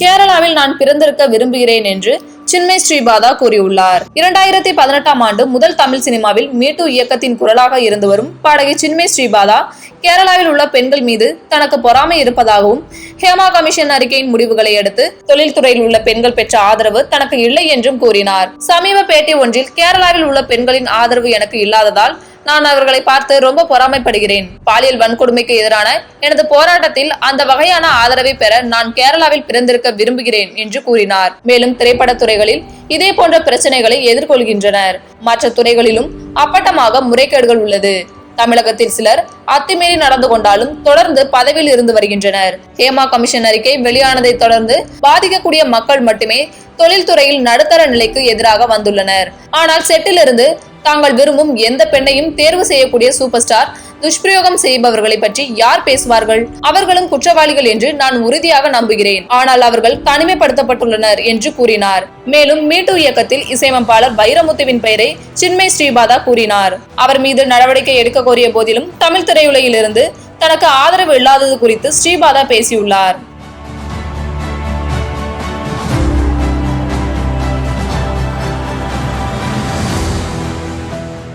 கேரளாவில் நான் பிறந்திருக்க விரும்புகிறேன் என்று சின்மய் ஸ்ரீபாதா கூறியுள்ளார். இரண்டாயிரத்தி பதினெட்டாம் ஆண்டு முதல் தமிழ் சினிமாவில் மீட்டு இயக்கத்தின் குரலாக இருந்து வரும் பாடகி சின்மய் ஸ்ரீபாதா கேரளாவில் உள்ள பெண்கள் மீது தனக்கு பொறாமை இருப்பதாகவும் ஹேமா கமிஷன் அறிக்கையின் முடிவுகளை அடுத்து தொழில்துறையில் உள்ள பெண்கள் பெற்ற ஆதரவு தனக்கு இல்லை என்றும் கூறினார். சமீப பேட்டி ஒன்றில் கேரளாவில் உள்ள பெண்களின் ஆதரவு எனக்கு இல்லாததால் நான் அவர்களை பார்த்து ரொம்ப பொறாமைப்படுகிறேன். பாலியல் வன்கொடுமைக்கு எதிரான எனது போராட்டத்தில் அந்த வகையான ஆதரவை பெற நான் கேரளாவில் பிறந்திருக்க விரும்புகிறேன் என்று கூறினார். மேலும் திரைப்படத் துறைகளில் இதே போன்ற பிரச்சனைகளை எதிர்கொள்கின்றனர். மற்ற துறைகளிலும் அப்பட்டமாக முறைகேடுகள் உள்ளது. தமிழகத்தில் சிலர் அத்துமீறி நடந்து கொண்டாலும் தொடர்ந்து பதவியில் இருந்து வருகின்றனர். ஹேமா கமிஷன் அறிக்கை வெளியானதை தொடர்ந்து பாதிக்கக்கூடிய மக்கள் மட்டுமே தொழில்துறையில் நடுத்தர நிலைக்கு எதிராக வந்துள்ளனர். ஆனால் செட்டிலிருந்து தாங்கள் விரும்பும் எந்த பெண்ணையும் தேர்வு செய்யக்கூடிய சூப்பர் ஸ்டார் துஷ்பிரயோகம் செய்பவர்களை பற்றி யார் பேசுவார்கள்? அவர்களும் குற்றவாளிகள் என்று நான் உறுதியாக நம்புகிறேன். ஆனால் அவர்கள் தனிமைப்படுத்தப்பட்டுள்ளனர் என்று கூறினார். மேலும் மீட்டு இயக்கத்தில் இசையமைப்பாளர் வைரமுத்துவின் பெயரை சின்மய் ஸ்ரீபாதா கூறினார். அவர் மீது நடவடிக்கை எடுக்க கோரிய போதிலும் தமிழ் திரையுலகிலிருந்து தனக்கு ஆதரவு இல்லாதது குறித்து ஸ்ரீபாதா பேசியுள்ளார்.